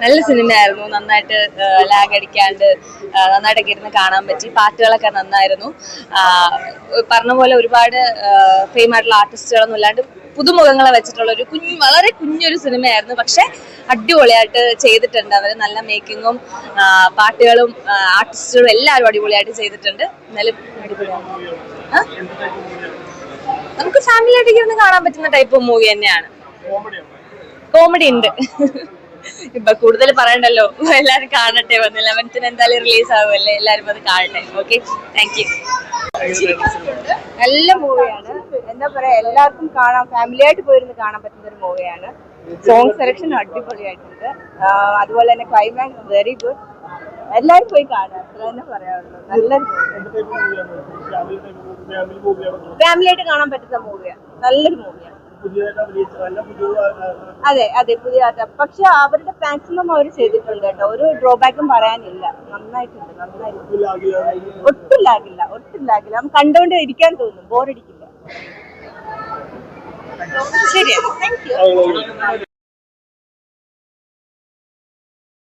നല്ല സിനിമ ആയിരുന്നു നന്നായിട്ട് ലാഗ് അടിക്കാണ്ട് നന്നായിട്ട് നന്നായിട്ടൊക്കെ ഇരുന്ന് കാണാൻ പറ്റി. പാട്ടുകളൊക്കെ നന്നായിരുന്നു. പറഞ്ഞ പോലെ ഒരുപാട് ഫെയിം ആയിട്ടുള്ള ആർട്ടിസ്റ്റുകളൊന്നും ഇല്ലാണ്ട് പുതുമുഖങ്ങളെ വെച്ചിട്ടുള്ള ഒരു കുഞ്ഞ് വളരെ കുഞ്ഞൊരു സിനിമയായിരുന്നു. പക്ഷെ അടിപൊളിയായിട്ട് ചെയ്തിട്ടുണ്ട്. അവർ നല്ല മേക്കിങ്ങും പാട്ടുകളും ആർട്ടിസ്റ്റുകളും എല്ലാവരും അടിപൊളിയായിട്ട് ചെയ്തിട്ടുണ്ട്. എന്നാലും അടിപൊളിയാണ്? നമുക്ക് ഫാമിലി ആയിട്ട് ഇരുന്ന് കാണാൻ പറ്റുന്ന ടൈപ്പ് മൂവി തന്നെയാണ്. കോമഡി ഉണ്ട്. ഇപ്പൊ കൂടുതൽ പറയണ്ടല്ലോ. എല്ലാരും കാണട്ടെ വന്ന് ലെവൻത്തിന് എന്തായാലും റിലീസ് ആവുമല്ലേ? എല്ലാരും അത് കാണട്ടെ. ഓക്കെ താങ്ക് യു നല്ല മൂവിയാണ് എന്താ പറയാ എല്ലാവർക്കും കാണാം. ഫാമിലി ആയിട്ട് പോയിരുന്ന് കാണാൻ പറ്റുന്ന ഒരു മൂവിയാണ് സോങ് സെലക്ഷൻ അടിപൊളിയായിട്ടുണ്ട്. അതുപോലെ തന്നെ ക്ലൈമാക്സ് വെരി ഗുഡ് എല്ലാവരും പോയി കാണാം. അത്ര തന്നെ പറയാനുള്ളൂ. നല്ലൊരു ഫാമിലി ആയിട്ട് കാണാൻ പറ്റുന്ന മൂവിയാണ് നല്ലൊരു മൂവിയാണ് അതെ അതെ പുതിയ പക്ഷെ അവരുടെ മാക്സിമം അവർ ചെയ്തിട്ടുണ്ട് കേട്ടോ. ഒരു ഡ്രോബാക്കും പറയാനില്ല. നന്നായിട്ടുണ്ട് നന്നായിട്ടുണ്ട്. ഒട്ടും ലാഗില്ല. ഒട്ടും ലാഗില്ല നമുക്ക് കണ്ടുകൊണ്ട് ഇരിക്കാൻ തോന്നും ബോറടിക്കില്ല ശരിയാണ്. Thank you